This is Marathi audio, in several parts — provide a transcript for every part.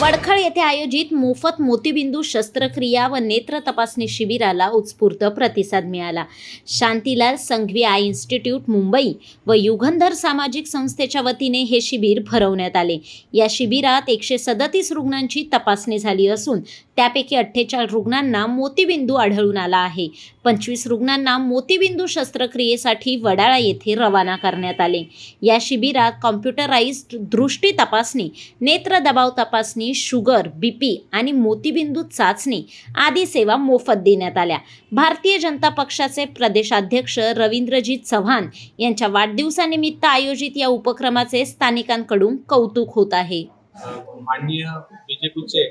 वडखळ येथे आयोजित मोफत मोतीबिंदू शस्त्रक्रिया व नेत्र तपासणी शिबिराला उत्स्फूर्त प्रतिसाद मिळाला. शांतीलाल संघवी आय इन्स्टिट्यूट मुंबई व युगंधर सामाजिक संस्थेच्या वतीने हे शिबिर भरवण्यात आले. या शिबिरात एकशे सदतीस रुग्णांची तपासणी झाली असून त्यापैकी अठ्ठेचाळीस रुग्णांना मोतीबिंदू आढळून आला आहे. पंचवीस रुग्णांना मोतीबिंदू शस्त्रक्रियेसाठी वडाळा येथे रवाना करण्यात आले. या शिबिरात कॉम्प्युटराइज्ड दृष्टी तपासणी नेत्र दबाव तपासणी शुगर बीपी आणि मोतीबिंदू चाचणी आदी सेवा मोफत देण्यात आल्या. भारतीय जनता पक्षाचे प्रदेशाध्यक्ष रवींद्रजीत चव्हाण यांच्या वाढदिवसानिमित्त आयोजित या उपक्रमाचे स्थानिकांकडून कौतुक होत आहे. माननीय बीजेपीचे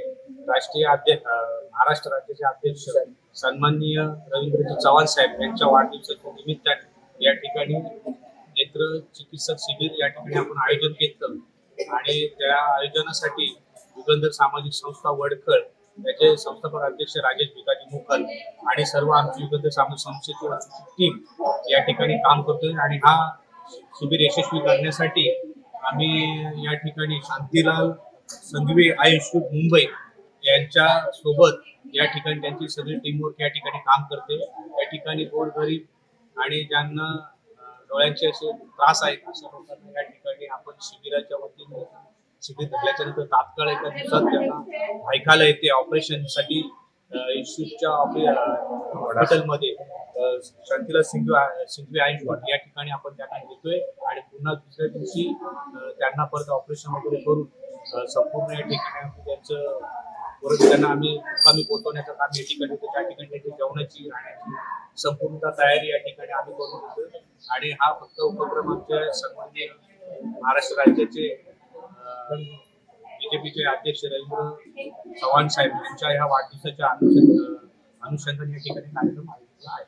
राष्ट्रीय अध्यक्ष महाराष्ट्र राज्याचे अध्यक्ष सन्माननीय रवींद्रजी चव्हाण साहेब यांच्या वाढदिवसाच्या निमित्ताने या ठिकाणी नेत्र चिकित्सक शिबिर या ठिकाणी आपण आयोजन केलं. आणि त्या आयोजनासाठी युगंधर सामाजिक संस्था वडखळ त्याचे संस्थापक अध्यक्ष राजेश भिकाजी मुखल आणि सर्व आमची युगंधर सामाजिक संस्थेची टीम या ठिकाणी काम करतोय. आणि हा शिबिर यशस्वी करण्यासाठी आम्ही या ठिकाणी शांतीलाल संघवी आयुष मुंबई यांच्या सोबत या ठिकाणी त्यांची सगळी टीमवर्क या ठिकाणी काम करते. या ठिकाणी गोरगरीब आणि ज्यांना डोळ्यांचे असे त्रास आहेत अशा लोकांना या ठिकाणी आपण शिबिराच्या वतीने शिबिर धरल्याच्या नंतर तात्काळ एका दिवसात त्यांना ऐकायला येते. ऑपरेशनसाठी इन्स्टिट्यूटच्या हॉस्पिटलमध्ये शांतीला शांतीलाल सिंघवी आय या ठिकाणी आपण त्यांना घेतोय आणि पुन्हा दुसऱ्या दिवशी त्यांना परत ऑपरेशन वगैरे करून संपूर्ण या ठिकाणी त्यांचं परत त्यांना आम्ही मुक्कामी पोहोचवण्याचं काम या ठिकाणी होतं. त्या ठिकाणी त्यांची जेवणाची राहण्याची संपूर्ण तयारी या ठिकाणी आम्ही करून होतो आणि हा फक्त उपक्रम आमच्या सन्माननीय महाराष्ट्र राज्याचे बीजेपीचे अध्यक्ष रवींद्र चव्हाण साहेब यांच्या ह्या वाढदिवसाच्या अनुषंग अनुषंगाने या ठिकाणी कार्यक्रम आयोजित आहे.